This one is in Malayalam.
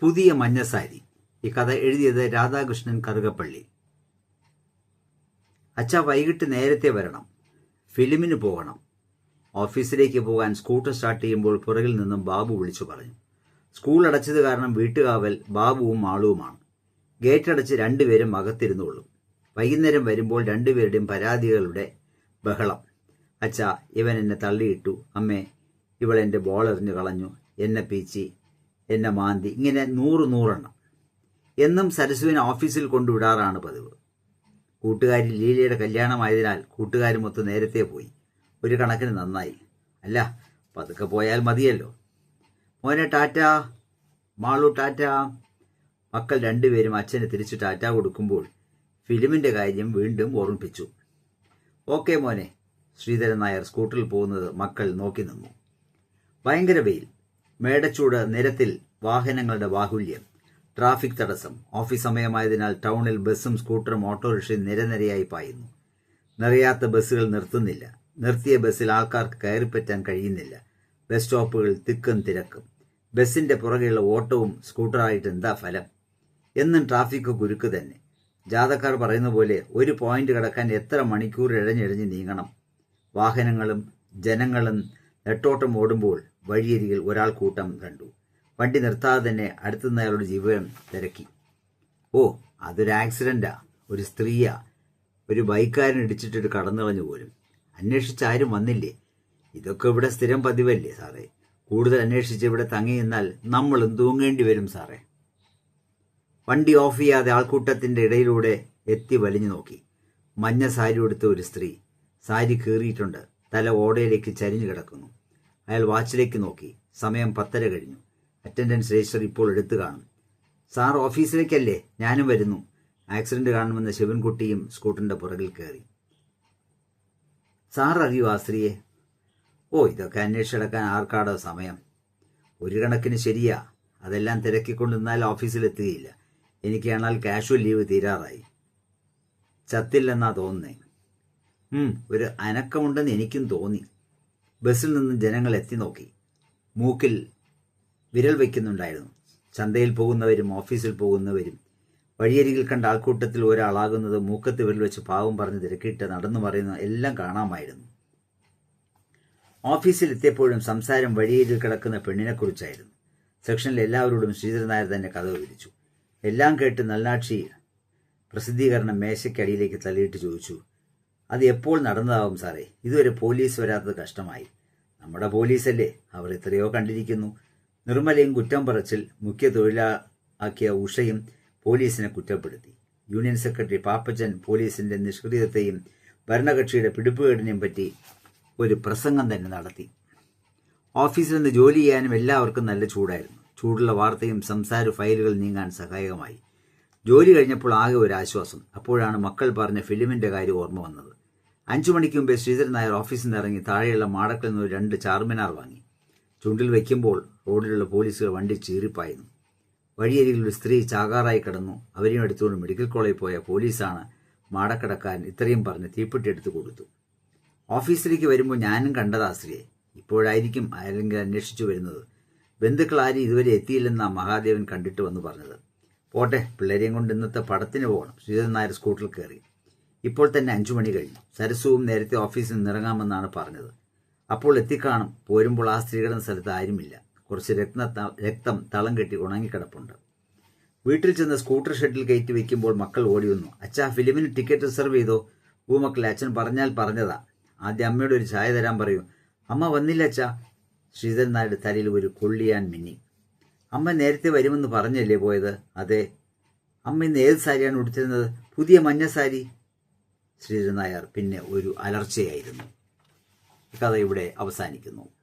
പുതിയ മഞ്ഞസാരി ഈ കഥ എഴുതിയത് രാധാകൃഷ്ണൻ കറുകപ്പള്ളി. അച്ഛ വൈകിട്ട് നേരത്തെ വരണം. ഫിലിമിന് പോകണം. ഓഫീസിലേക്ക് പോകാൻ സ്കൂട്ടർ സ്റ്റാർട്ട് ചെയ്യുമ്പോൾ പുറകിൽ നിന്നും ബാബു വിളിച്ചു പറഞ്ഞു. സ്കൂൾ അടച്ചത് കാരണം വീട്ടുകാവൽ ബാബുവും ആളുവുമാണ് ഗേറ്റ് അടച്ച് രണ്ടുപേരും അകത്തിരുന്നുള്ളൂ. വൈകുന്നേരം വരുമ്പോൾ രണ്ടുപേരുടെയും പരാതികളുടെ ബഹളം. അച്ഛ ഇവൻ എന്നെ തള്ളിയിട്ടു. അമ്മേ ഇവൾ എന്റെ ബോൾ കളഞ്ഞു. എന്നെ പീച്ചി. എന്നെ മാന്തി. ഇങ്ങനെ നൂറ് നൂറെണ്ണം. എന്നും സരസുവിനെ ഓഫീസിൽ കൊണ്ടുവിടാറാണ് പതിവ്. കൂട്ടുകാരി ലീലയുടെ കല്യാണമായതിനാൽ കൂട്ടുകാരുമൊത്ത് നേരത്തെ പോയി. ഒരു കണക്കിന് നന്നായി. അല്ല പതുക്കെ പോയാൽ മതിയല്ലോ. മോനെ ടാറ്റ. മാളു ടാറ്റ. മക്കൾ രണ്ടുപേരും അച്ഛന് തിരിച്ചു ടാറ്റ കൊടുക്കുമ്പോൾ ഫിലിമിന്റെ കാര്യം വീണ്ടും ഓർമ്മിപ്പിച്ചു. ഓക്കെ മോനെ. ശ്രീധരൻ നായർ സ്കൂട്ടറിൽ പോകുന്നത് മക്കൾ നോക്കി നിന്നു. ഭയങ്കര വെയിൽ. മേടച്ചൂട് നിരത്തിൽ വാഹനങ്ങളുടെ ബാഹുല്യം. ട്രാഫിക് തടസ്സം. ഓഫീസ് സമയമായതിനാൽ ടൗണിൽ ബസ്സും സ്കൂട്ടറും ഓട്ടോറിക്ഷയും നിരനിരയായി പായുന്നു. നിറയാത്ത ബസ്സുകൾ നിർത്തുന്നില്ല. നിർത്തിയ ബസ്സിൽ ആൾക്കാർക്ക് കയറിപ്പറ്റാൻ കഴിയുന്നില്ല. ബസ് സ്റ്റോപ്പുകൾ തിക്കും തിരക്കും. ബസ്സിന്റെ പുറകെയുള്ള ഓട്ടവും സ്കൂട്ടറായിട്ട് എന്താ ഫലം? എന്നും ട്രാഫിക് കുരുക്ക് തന്നെ. ജാഥക്കാർ പറയുന്ന പോലെ ഒരു പോയിന്റ് കടക്കാൻ എത്ര മണിക്കൂർ ഇഴഞ്ഞിഴഞ്ഞ് നീങ്ങണം? വാഹനങ്ങളും ജനങ്ങളും നെട്ടോട്ടം ഓടുമ്പോൾ വഴിയരികിൽ ഒരാൾ കൂട്ടം കണ്ടു. വണ്ടി നിർത്താതെ തന്നെ അടുത്തുനിന്ന് അയാളുടെ ജീവൻ തിരക്കി. ഓ അതൊരു ആക്സിഡന്റാ. ഒരു സ്ത്രീയാ. ഒരു ബൈക്കാരൻ ഇടിച്ചിട്ടിട്ട് കടന്നുകളഞ്ഞു പോലും. അന്വേഷിച്ച് ആരും വന്നില്ലേ? ഇതൊക്കെ ഇവിടെ സ്ഥിരം പതിവല്ലേ സാറേ? കൂടുതൽ അന്വേഷിച്ച് ഇവിടെ തങ്ങി നിന്നാൽ നമ്മളും തൂങ്ങേണ്ടി വരും സാറേ. വണ്ടി ഓഫ് ചെയ്യാതെ ആൾക്കൂട്ടത്തിന്റെ ഇടയിലൂടെ എത്തി വലിഞ്ഞു നോക്കി. മഞ്ഞ സാരി ഉടുത്ത ഒരു സ്ത്രീ. സാരി കീറിയിട്ടുണ്ട്. തല ഓടയിലേക്ക് ചരിഞ്ഞു കിടക്കുന്നു. അയാൾ വാച്ചിലേക്ക് നോക്കി. സമയം പത്തര കഴിഞ്ഞു. അറ്റൻഡൻസ് രജിസ്റ്റർ ഇപ്പോൾ എടുത്തു കാണും. സാർ ഓഫീസിലേക്കല്ലേ? ഞാനും വരുന്നു. ആക്സിഡന്റ് കാണുമെന്ന് ശിവൻകുട്ടിയും സ്കൂട്ടറിന്റെ പുറകിൽ കയറി. സാർ അറിയൂ ആ സ്ത്രീയെ ഓ ഇതൊക്കെ അന്വേഷിച്ചെടുക്കാൻ ആർക്കാടോ സമയം? ഒരു കണക്കിന് ശരിയാ. അതെല്ലാം തിരക്കിക്കൊണ്ടിരുന്നാൽ ഓഫീസിലെത്തുകയില്ല എനിക്കാണാൽ കാഷ്വൽ ലീവ് തീരാറായി. ചത്തില്ലെന്നാ തോന്നുന്നേ. ഒരു അനക്കമുണ്ടെന്ന് എനിക്കും തോന്നി. ബസ്സിൽ നിന്ന് ജനങ്ങൾ എത്തി നോക്കി. മൂക്കിൽ വിരൽ വയ്ക്കുന്നുണ്ടായിരുന്നു. ചന്തയിൽ പോകുന്നവരും ഓഫീസിൽ പോകുന്നവരും വഴിയരികിൽ കണ്ട ആൾക്കൂട്ടത്തിൽ ഒരാളാകുന്നത് മൂക്കത്ത് വിരൽ വെച്ച് പാവം പറഞ്ഞ് തിരക്കിയിട്ട് നടന്നു പറയുന്ന എല്ലാം കാണാമായിരുന്നു. ഓഫീസിൽ എത്തിയപ്പോഴും സംസാരം വഴിയരികിൽ കിടക്കുന്ന പെണ്ണിനെക്കുറിച്ചായിരുന്നു സെക്ഷനിൽ എല്ലാവരോടും ശ്രീധരൻ നായർ തന്നെ കഥ വിവരിച്ചു. എല്ലാം കേട്ട് നല്ലാക്ഷി പ്രസിദ്ധീകരണം മേശയ്ക്കടിയിലേക്ക് തള്ളിയിട്ട് ചോദിച്ചു അത് എപ്പോൾ നടന്നതാവും സാറേ? ഇതുവരെ പോലീസ് വരാത്തത് കഷ്ടമായി. നമ്മുടെ പോലീസല്ലേ? അവർ എത്രയോ കണ്ടിരിക്കുന്നു. നിർമ്മലയും കുറ്റം പറച്ചിൽ മുഖ്യ തൊഴിലാക്കിയ ഉഷയും പോലീസിനെ കുറ്റപ്പെടുത്തി. യൂണിയൻ സെക്രട്ടറി പാപ്പച്ചൻ പോലീസിന്റെ നിഷ്ക്രിയത്തെയും ഭരണകക്ഷിയുടെ പിടിപ്പുകേടിനെയും പറ്റി ഒരു പ്രസംഗം തന്നെ നടത്തി. ഓഫീസിൽ നിന്ന് ജോലി ചെയ്യാനും എല്ലാവർക്കും നല്ല ചൂടായിരുന്നു. ചൂടുള്ള വാർത്തയും സംസാര ഫയലുകൾ നീങ്ങാൻ സഹായകമായി. ജോലി കഴിഞ്ഞപ്പോൾ ആകെ ഒരു ആശ്വാസം. അപ്പോഴാണ് മക്കൾ പറഞ്ഞ ഫിലിമിന്റെ കാര്യം ഓർമ്മ വന്നത്. അഞ്ചു മണിക്ക് മുമ്പേ ശ്രീധരൻ നായർ ഓഫീസിൽ നിന്ന് ഇറങ്ങി താഴെയുള്ള മാടക്കിൽ നിന്ന് രണ്ട് ചാർമിനാർ വാങ്ങി. ചുണ്ടിൽ വയ്ക്കുമ്പോൾ റോഡിലുള്ള പോലീസുകൾ വണ്ടി ചീറിപ്പായിരുന്നു വഴിയരികിൽ ഒരു സ്ത്രീ ചാകാറായി കിടന്നു. അവരെയും എടുത്തുകൊണ്ട് മെഡിക്കൽ കോളേജിൽ പോയ പോലീസാണ് മാടക്കടക്കാരൻ ഇത്രയും പറഞ്ഞ് തീപ്പെട്ടി എടുത്തു കൊടുത്തു. ഓഫീസിലേക്ക് വരുമ്പോൾ ഞാനും കണ്ടതാ സ്ത്രീയെ. ഇപ്പോഴായിരിക്കും ആരെങ്കിലും അന്വേഷിച്ചു വരുന്നത്. ബന്ധുക്കൾ ആരും ഇതുവരെ എത്തിയില്ലെന്നാ മഹാദേവൻ കണ്ടിട്ട് വന്നു പറഞ്ഞത്. പോട്ടെ പിള്ളേരെയും കൊണ്ട് ഇന്നത്തെ പടത്തിന് പോകണം. ശ്രീധരൻ നായർ സ്കൂട്ടറിൽ കയറി. ഇപ്പോൾ തന്നെ അഞ്ചു മണി കഴിഞ്ഞു. സരസുവും നേരത്തെ ഓഫീസിൽ നിന്ന് ഇറങ്ങാമെന്നാണ് പറഞ്ഞത്. അപ്പോൾ എത്തിക്കാണും. പോരുമ്പോൾ ആ സ്ത്രീ കിടന്ന സ്ഥലത്ത് ആരുമില്ല. കുറച്ച് രക്ത രക്തം തളം കെട്ടി ഉണങ്ങിക്കിടപ്പുണ്ട്. വീട്ടിൽ ചെന്ന് സ്കൂട്ടർ ഷെഡിൽ കയറ്റി വെക്കുമ്പോൾ മക്കൾ ഓടി വന്നു. അച്ഛാ ഫിലിമിന് ടിക്കറ്റ് റിസർവ് ചെയ്തോ? പൂമക്കളെ അച്ഛൻ പറഞ്ഞാൽ പറഞ്ഞതാ. ആദ്യം അമ്മയോട് ഒരു ചായ തരാൻ പറയൂ. അമ്മ വന്നില്ല അച്ഛാ. ശ്രീധരൻ നായരുടെ തലയിൽ ഒരു കൊള്ളിയാൻ മിന്നി. അമ്മ നേരത്തെ വരുമെന്ന് പറഞ്ഞല്ലേ പോയത്? അതെ. അമ്മ ഇന്ന് ഏത് സാരിയാണ് ഉടുത്തിരുന്നത്? പുതിയ മഞ്ഞ സാരി. ശ്രീധരൻ നായർ പിന്നെ ഒരു അലർച്ചയായിരുന്നു. കഥ ഇവിടെ അവസാനിക്കുന്നു.